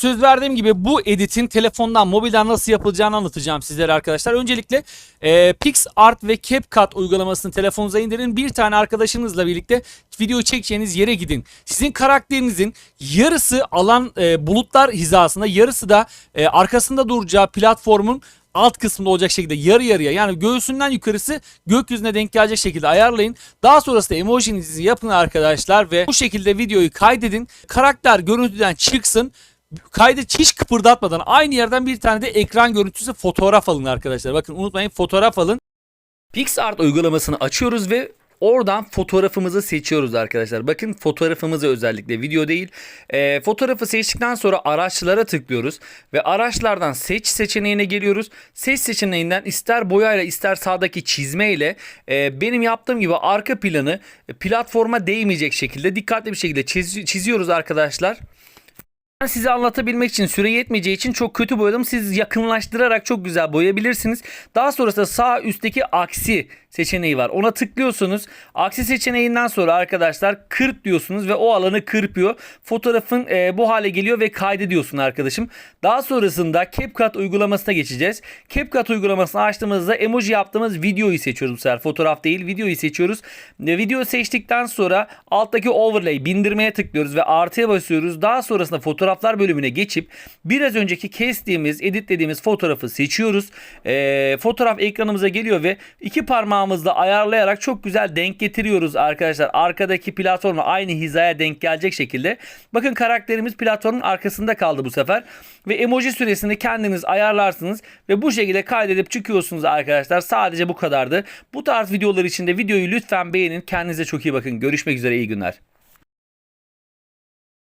Söz verdiğim gibi bu editin telefondan, mobilden nasıl yapılacağını anlatacağım sizlere arkadaşlar. Öncelikle e, PixArt ve CapCut uygulamasını telefonunuza indirin. Bir tane arkadaşınızla birlikte video çekeceğiniz yere gidin. Sizin karakterinizin yarısı alan e, bulutlar hizasında, yarısı da e, arkasında duracağı platformun alt kısmında olacak şekilde yarı yarıya yani göğsünden yukarısı gökyüzüne denk gelecek şekilde ayarlayın. Daha sonrasında emojinizi yapın arkadaşlar ve bu şekilde videoyu kaydedin. Karakter görüntüden çıksın. Kaydı hiç kıpırdatmadan aynı yerden bir tane de ekran görüntüsü fotoğraf alın arkadaşlar. Bakın unutmayın fotoğraf alın. PixArt uygulamasını açıyoruz ve oradan fotoğrafımızı seçiyoruz arkadaşlar. Bakın fotoğrafımızı özellikle video değil. Ee, fotoğrafı seçtikten sonra araçlara tıklıyoruz ve araçlardan seç seçeneğine geliyoruz. Seç seçeneğinden ister boyayla ister sağdaki çizmeyle e, benim yaptığım gibi arka planı e, platforma değmeyecek şekilde dikkatli bir şekilde çiz- çiziyoruz arkadaşlar. Ben size anlatabilmek için süre yetmeyeceği için çok kötü boyadım. Siz yakınlaştırarak çok güzel boyayabilirsiniz. Daha sonrasında sağ üstteki aksi seçeneği var. Ona tıklıyorsunuz. Aksi seçeneğinden sonra arkadaşlar kırp diyorsunuz ve o alanı kırpıyor. Fotoğrafın e, bu hale geliyor ve kaydediyorsun arkadaşım. Daha sonrasında CapCut uygulamasına geçeceğiz. CapCut uygulamasını açtığımızda emoji yaptığımız videoyu seçiyoruz bu sefer. Fotoğraf değil videoyu seçiyoruz. E, video seçtikten sonra alttaki overlay bindirmeye tıklıyoruz ve artıya basıyoruz. Daha sonrasında fotoğraflar bölümüne geçip biraz önceki kestiğimiz, editlediğimiz fotoğrafı seçiyoruz. E, fotoğraf ekranımıza geliyor ve iki parmağımızla ayarlayarak çok güzel denk getiriyoruz arkadaşlar. Arkadaki platforma aynı hizaya denk gelecek şekilde. Bakın karakterimiz platformun arkasında kaldı bu sefer. Ve emoji süresini kendiniz ayarlarsınız ve bu şekilde kaydedip çıkıyorsunuz arkadaşlar. Sadece bu kadardı. Bu tarz videolar için de videoyu lütfen beğenin. Kendinize çok iyi bakın. Görüşmek üzere iyi günler.